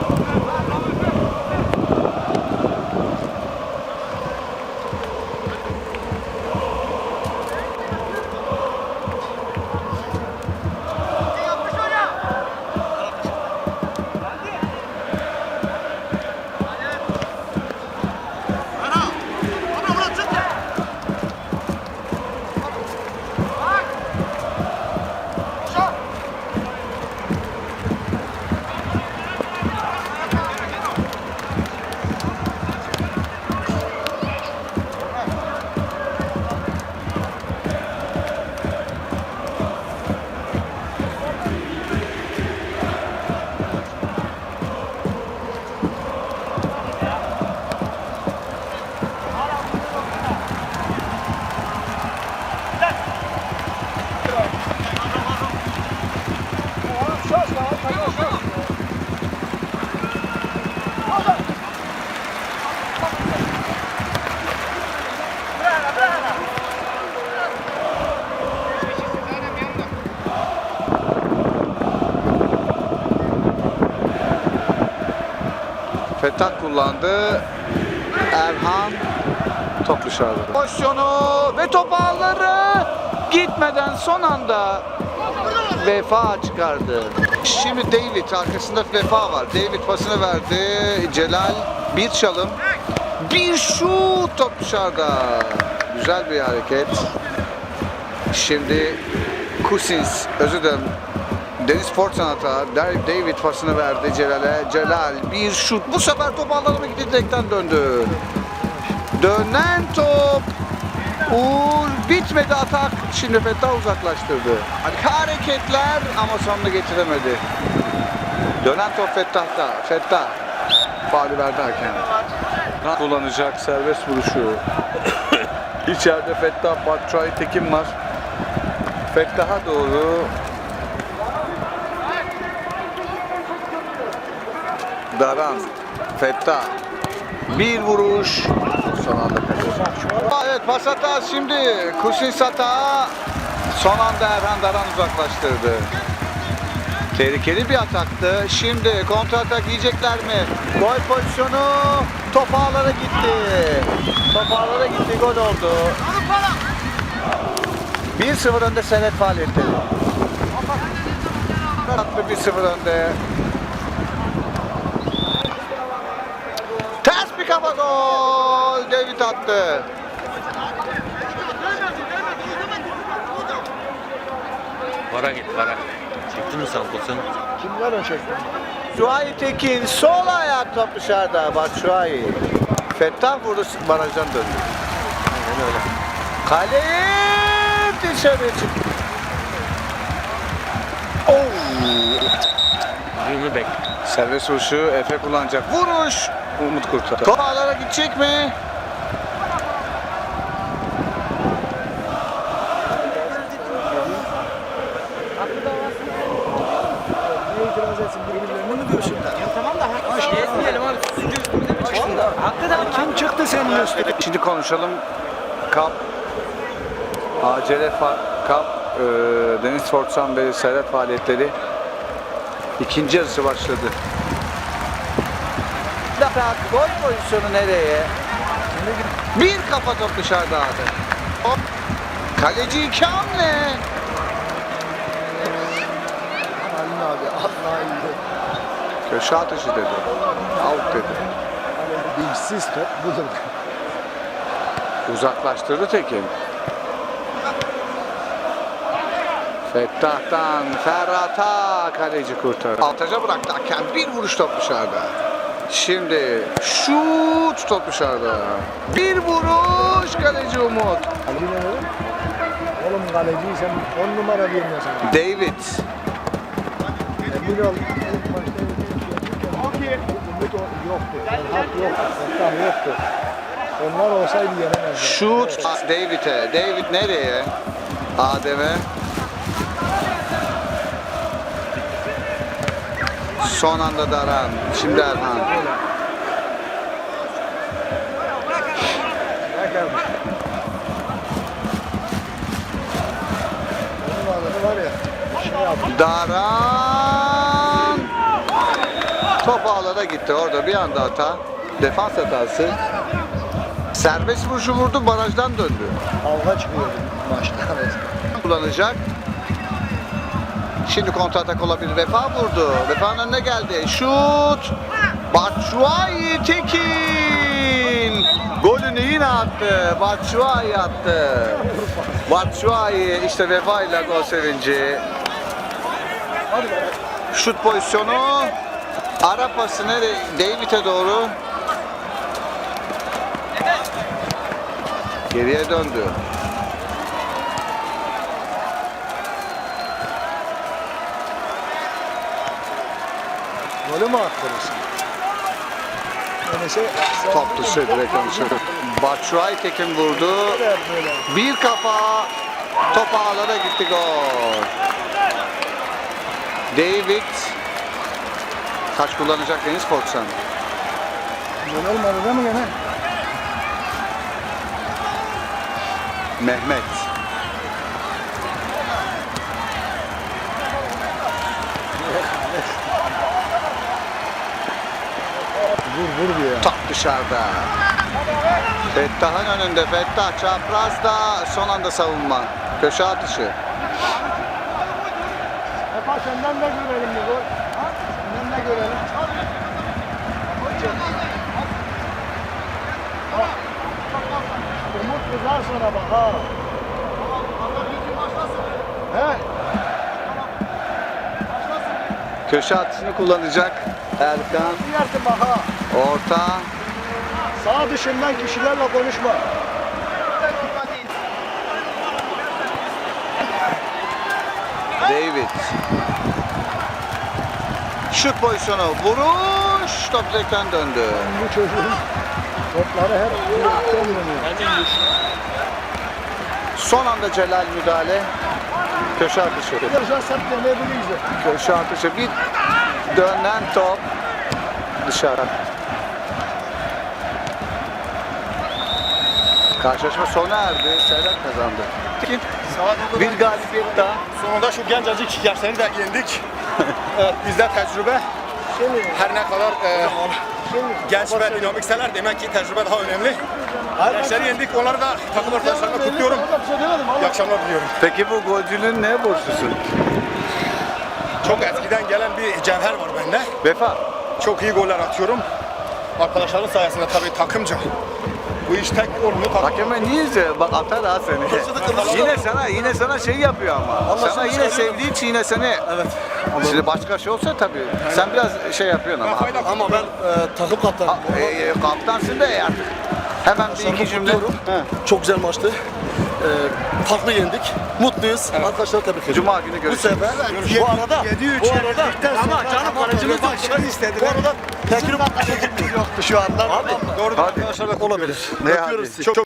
Go! Fettah kullandı. Erhan top dışarıda. Pozisyonu ve top ağları gitmeden son anda Vefa çıkardı. Şimdi David arkasında Vefa var. David pasını verdi. Celal bir çalım. Bir şut top dışarıda. Güzel bir hareket. Şimdi Kusins özür dilerim. Deniz Spor Sanat'a David pasını verdi Celal'e. Celal bir şut. Bu sefer top ağlarına gitti direkten döndü. Dönen top. Uğur bitmedi atak. Şimdi Fettah uzaklaştırdı. Harika hareketler ama sonunu getiremedi. Dönen top Fettah'ta. Fettah. Faali verdi hakem. Kullanacak serbest vuruşu. İçeride Fettah Batshuayi Tekin var. Fettah'a doğru Daran, Fettah. Bir vuruş. Son anda Evet pas hatası şimdi. Kusins hata. Son anda Erhan Daran uzaklaştırdı. Tehlikeli bir ataktı. Şimdi kontra atak yiyecekler mi? Gol pozisyonu top ağlara gitti. Top ağlara gitti gol oldu. 1-0 önde Senet faaliyetleri. Tatlı 1-0 önde. Ters bir kafa gol. David attı. Vara git vara. Çektin mi sen pozisyonu? Kimler o çekti? Suayi Tekin sol ayak top dışarıda. Bak Suayi. Fettah vurdu barajdan döndü. Aynen öyle. Kaleye dışarı çıktı. Oh. Düğümü bek. Serbest vuruşu Efe kullanacak. Vuruş. Umut kurtardı. Top ağlara gidecek mi? Kim çıktı senin üstüne? Şimdi konuşalım. Kap, fa- Kap, e, Deniz Fortsan ve Serhat faaliyetleri ikinci yarısı başladı. Atak, gol pozisyonu nereye? Bir kafa top dışarıda abi. Hop. Kaleci iki hamle. Halil abi Allah iyi. Köşe atışı dedi. Out dedi. Dinçsiz top budur. Uzaklaştırdı Tekin. Fettah'tan Ferhat'a kaleci kurtardı. Altaca bıraktı hakem. Bir vuruş top dışarıda. Şimdi şut top dışarıda. Bir vuruş kaleci Umut. Ali ne dedi? Oğlum kaleciyi sen 10 numara diyemiyorsun. David. Emin ol. ilk maçta Umut yoktu. Ferhat yoktu. Fettah yoktu. Onlar olsaydı yenemezler. Şut David'e. David nereye? Adem'e. Son anda Daran. Şimdi Erhan. Daran top ağlara gitti orada bir anda hata defans hatası serbest vuruşu vurdu barajdan döndü Kavga çıkıyordu maçta. kullanacak şimdi kontratak olabilir Vefa vurdu Vefa'nın önüne geldi şut Batshuayi Tekin golünü yine attı Batshuayi attı Batshuayi işte Vefa ile gol sevinci Şut pozisyonu. Ara pası? David'e doğru. Geriye döndü. Golü mü attırırsın? Yani şey, Top dışı direkt dışarı. Batshuayi Tekin vurdu. böyle böyle. Bir kafa. Top ağlara gitti gol. David taş kullanacak Deniz. Gol olmadı değil mi gene? Mehmet. Vur dışarıda. Fettah'ın önünde. Fettah çaprazda son anda savunma. Köşe atışı. Efa senden de görelim gol. Senden de görelim. Umut kızar sana bak ha. He? Köşe atışını kullanacak Erkan. Yersin bak ha. Orta. Sağ dışından kişilerle konuşma. David. Şut pozisyonu. Vuruş. Top direkten döndü. Bu çocuğun topları direkten dönüyor. Son anda Celal müdahale. Köşe atışı. Köşe atışı. Bir dönen top. Dışarı. Karşılaşma sona erdi. Serhat kazandı. Bir galibiyet daha. Sonunda şu gencecik gençleri de yendik. evet, bizde tecrübe her ne kadar e, genç ve dinamikseler demek ki tecrübe daha önemli. Gençleri yendik, onları da takım arkadaşlarına kutluyorum. Şey. İyi akşamlar diliyorum. Peki bu golcünün ne borçlusun? Çok eskiden gelen bir cevher var bende. Vefa. Çok iyi goller atıyorum. Arkadaşların sayesinde tabii takımca. Bu iş tek olmuyor. Takım. Hakeme niye izle? Bak atar ha seni. yine sana yine sana şey yapıyor ama. sana yine sevdiği için yine seni. Evet. Şimdi başka şey olsa tabii. Sen biraz şey yapıyorsun ama. Kafayla Ama ben e, takım kaptanım. E, e, kaptansın da artık. Hemen bir iki cümle. Çok güzel maçtı. E, farklı yendik. Mutluyuz. Arkadaşlar tebrik ediyorum. Cuma günü Bu görüşürüz. sefer bu arada bu arada ama canım kalecimiz de istedi. Bu arada Tekin yoktu şu anda. Abi Doğru Hadi. arkadaşlarla olabilir. Ne Öpüyoruz sizi. Çok